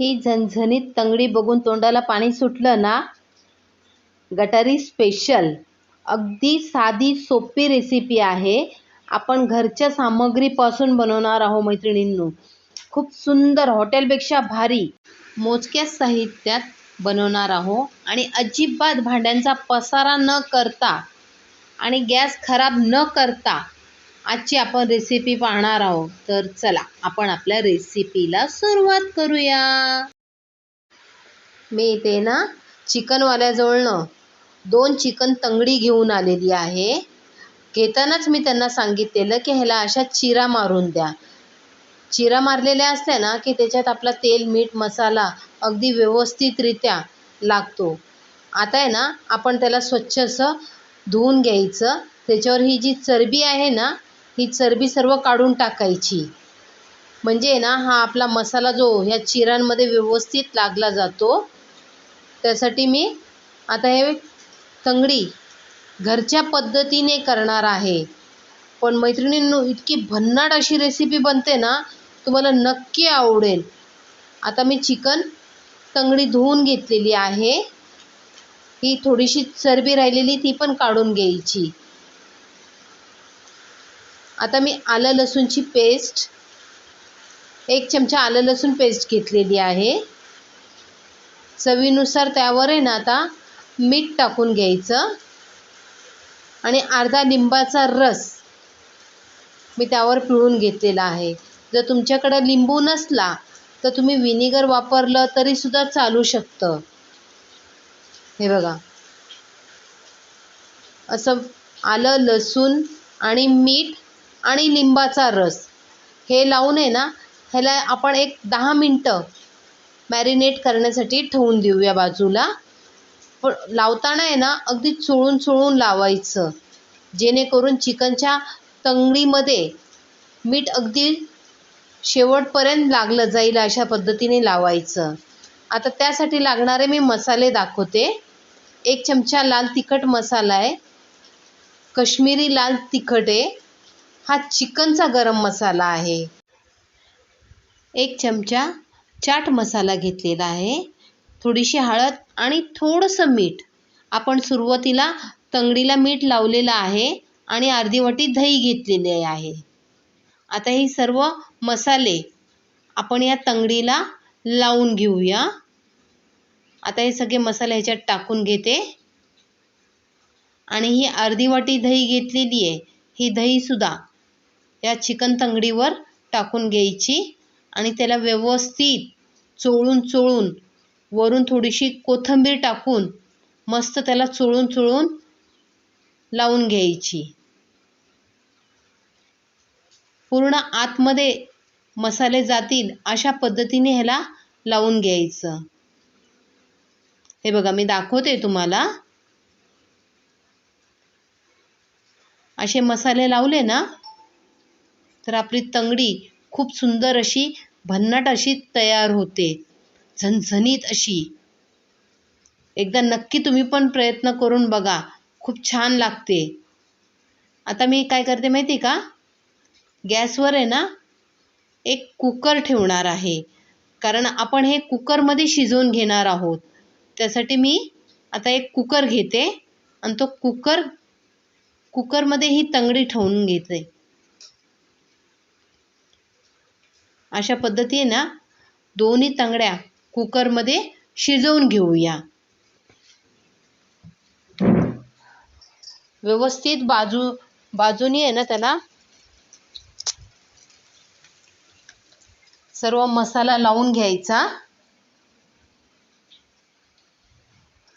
ही झणझणीत तंगडी बघून तोंडाला पाणी सुटलं ना? गटारी स्पेशल अगदी साधी सोपी रेसिपी आहे. आपण घरच्या सामग्रीपासून बनवणार आहोत मैत्रिणींनो. खूप सुंदर हॉटेलपेक्षा भारी मोजक्या साहित्यात बनवणार आहोत. आणि अजिबात भांड्यांचा पसारा न करता आणि गॅस खराब न करता आजची आपण रेसिपी पाहणार आहोत. तर चला आपण आपल्या रेसिपीला सुरुवात करूया. मी इथे ना चिकनवाल्याजवळनं दोन चिकन तंगडी घेऊन आलेली आहे. घेतानाच मी त्यांना सांगितलेलं की ह्याला अशा चिरा मारून द्या. चिरा मारलेल्या असल्या ना की त्याच्यात आपला तेल मीठ मसाला अगदी व्यवस्थितरित्या लागतो. आता आहे ना आपण त्याला स्वच्छ असं धुवून घ्यायचं. त्याच्यावर ही जी चरबी आहे ना ही चरबी सर्व काढून टाकायची. म्हणजे ना हा आपला मसाला जो ह्या चिरांमध्ये व्यवस्थित लागला जातो त्यासाठी मी आता हे तंगडी घरच्या पद्धतीने करणार आहे. पण मैत्रिणींनो इतकी भन्नाट अशी रेसिपी बनते ना तुम्हाला नक्की आवडेल. आता मी चिकन तंगडी धुवून घेतलेली आहे. ही थोडीशी चरबी राहिलेली ती पण काढून घ्यायची. आता मी आलं लसूणची पेस्ट. एक चमचा आलं लसूण पेस्ट घेतलेली आहे. चवीनुसार त्यावर आहे ना आता मीठ टाकून घ्यायचं. आणि अर्धा लिंबाचा रस मी त्यावर पिळून घेतलेला आहे. जर तुमच्याकडं लिंबू नसला तर तुम्ही विनेगर वापरलं तरीसुद्धा चालू शकतं. हे बघा. असं आलं लसूण आणि मीठ आणि लिंबाचा रस. हे लावून आहे ना ह्याला आपण एक दहा मिनटं मॅरिनेट करण्यासाठी ठेवून देऊया बाजूला. पण लावताना आहे ना अगदी चोळून चोळून लावायचं. जेणेकरून चिकनच्या तंगडीमध्ये मीठ अगदी शेवटपर्यंत लागलं जाईल अशा पद्धतीने लावायचं. आता त्यासाठी लागणारे मी मसाले दाखवते. एक चमचा लाल तिखट मसाला आहे. कश्मीरी लाल तिखट आहे. हा चिकनचा गरम मसाला आहे. एक चमचा चाट मसाला घेतलेला आहे. थोडीशी हळद आणि थोडंसं मीठ. आपण सुरुवातीला तंगडीला मीठ लावलेलं आहे आणि अर्धी वाटी दही घेतलेले आहे. आता हे सर्व मसाले आपण या तंगडीला लावून घेऊया. आता हे सगळे मसाले ह्याच्यात टाकून घेते. आणि ही अर्धी वाटी दही घेतलेली आहे. ही दहीसुद्धा या चिकन तंगडीवर टाकून घ्यायची आणि त्याला व्यवस्थित चोळून चोळून वरून थोडीशी कोथिंबीर टाकून मस्त त्याला चोळून चोळून लावून घ्यायची. पूर्ण आतमध्ये मसाले जातील अशा पद्धतीने ह्याला लावून घ्यायचं. हे बघा मी दाखवते तुम्हाला. असे मसाले लावले ना तर आपली तंगडी खूप सुंदर अशी भन्नाट अशी तयार होते. झणझणीत अशी. एकदा नक्की तुम्ही पण प्रयत्न करून बघा. खूप छान लागते. आता मी काय करते माहिती का? गॅसवर आहे ना एक कुकर ठेवणार आहे. कारण आपण हे कुकरमध्ये शिजवून घेणार आहोत. त्यासाठी मी आता एक कुकर घेते आणि तो कुकर कुकरमध्ये ही तंगडी ठेवून घेते. अशा पद्धतीने ना दोन्ही तंगड्या कुकरमध्ये शिजवून घेऊया. व्यवस्थित बाजू बाजूनी आहे ना त्याला? सर्व मसाला लावून घ्यायचा.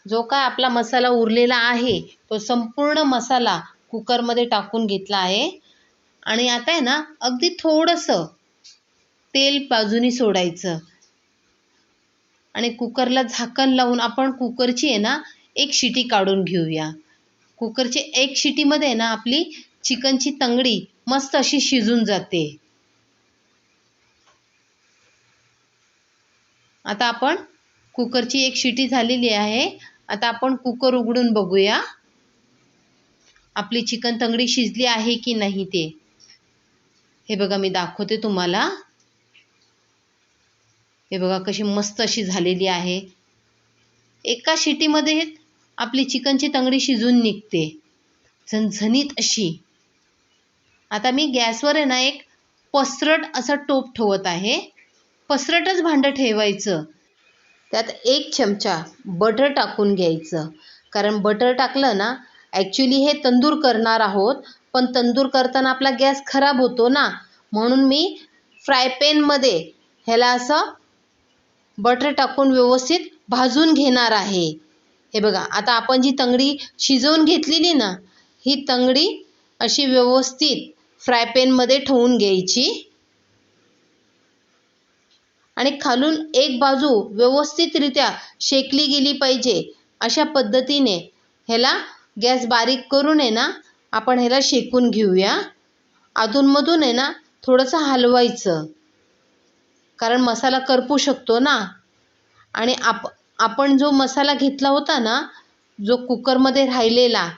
जो काय आपला मसाला उरलेला आहे तो संपूर्ण मसाला कुकरमध्ये टाकून घेतला आहे. आणि आता आहे ना अगदी थोडंसं तेल बाजूनी सोडायचं. आणि कुकरला झाकण लावून आपण कुकरची आहे ना एक शिटी काढून घेऊया. कुकरची एक शिटीमध्ये आहे ना आपली चिकनची तंगडी मस्त अशी शिजून जाते. आता आपण कुकरची एक शिटी झालेली आहे. आता आपण कुकर उघडून बघूया. आपली चिकन तंगडी शिजली आहे की नाही ते. हे बघा मी दाखवते तुम्हाला. हे बघा कशी मस्त अशी झालेली आहे. एका शिटीमध्ये आपली चिकनची तंगडी शिजून निघते. झणझणीत अशी. आता मी गॅसवर आहे ना एक पसरट असं टोप ठेवत आहे. पसरटच भांडं ठेवायचं. त्यात एक चमचा बटर टाकून घ्यायचं. कारण बटर टाकलं ना ॲक्च्युली हे तंदूर करणार आहोत पण तंदूर करताना आपला गॅस खराब होतो ना. म्हणून मी फ्राय पॅनमध्ये ह्याला असं बटर टाकून व्यवस्थित भाजून घेणार आहे. हे बघा आता आपण जी तंगडी शिजवून घेतलेली ना ही तंगडी अशी व्यवस्थित फ्राय पॅनमध्ये ठेवून घ्यायची. आणि खालून एक बाजू व्यवस्थितरित्या शेकली गेली पाहिजे. अशा पद्धतीने ह्याला गॅस बारीक करून आहे ना आपण ह्याला शेकून घेऊया. अधूनमधून आहे ना थोडंसं हलवायचं. कारण मसाला करपू शकतो ना. आणि आप आपण जो मसाला घेतला होता ना जो कुकरमध्ये राहिलेला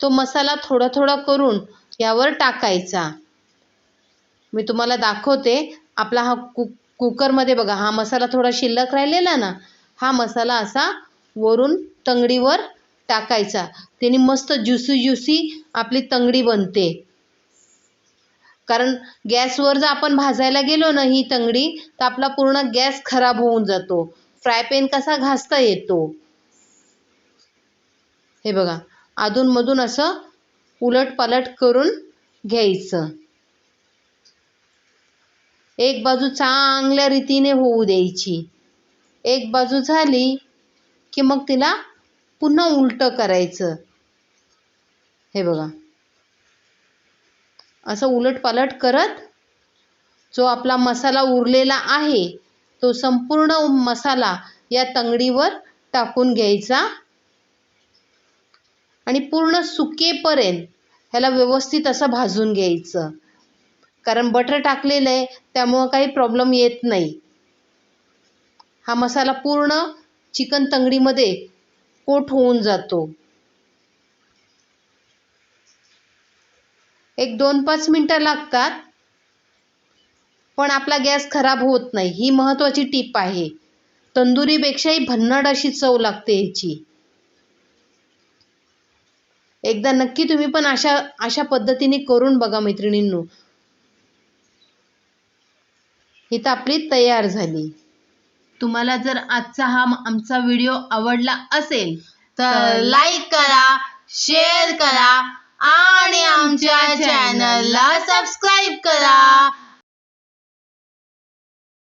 तो मसाला थोडा थोडा करून यावर टाकायचा. मी तुम्हाला दाखवते आपला हा कु कुकरमध्ये बघा हा मसाला थोडा शिल्लक राहिलेला ना हा मसाला असा वरून तंगडीवर टाकायचा. त्याने मस्त ज्युसी ज्युसी आपली तंगडी बनते. कारण गॅसवर जर आपण भाजायला गेलो ना ही तंगडी तर आपला पूर्ण गॅस खराब होऊन जातो. फ्राय पॅन कसा घासता येतो? हे बघा अधूनमधून असं उलट पलट करून घ्यायचं. एक बाजू चांगल्या रीतीने होऊ द्यायची. एक बाजू झाली की मग तिला पुन्हा उलटं करायचं. हे बघा. असं उलटपालट करत जो आपला मसाला उरलेला आहे तो संपूर्ण मसाला या तंगडीवर टाकून घ्यायचा. आणि पूर्ण सुकेपर्यंत ह्याला व्यवस्थित असं भाजून घ्यायचं. कारण बटर टाकलेलं आहे त्यामुळं काही प्रॉब्लेम येत नाही. हा मसाला पूर्ण चिकन तंगडीमध्ये कोट होऊन जातो. एक दोन पाच मिनटं लागतात. पण आपला गॅस खराब होत नाही. ही महत्त्वाची टीप आहे. तंदुरीपेक्षाही भन्नाट अशी चव लागते ह्याची. एकदा नक्की तुम्ही पण अशा अशा पद्धतीने करून बघा मैत्रिणींनो. ही तर आपली तयार झाली. तुम्हाला जर आजचा हा आमचा व्हिडिओ आवडला असेल तर लाईक करा शेअर करा. आणि आमच्या चॅनलला सबस्क्राईब करा.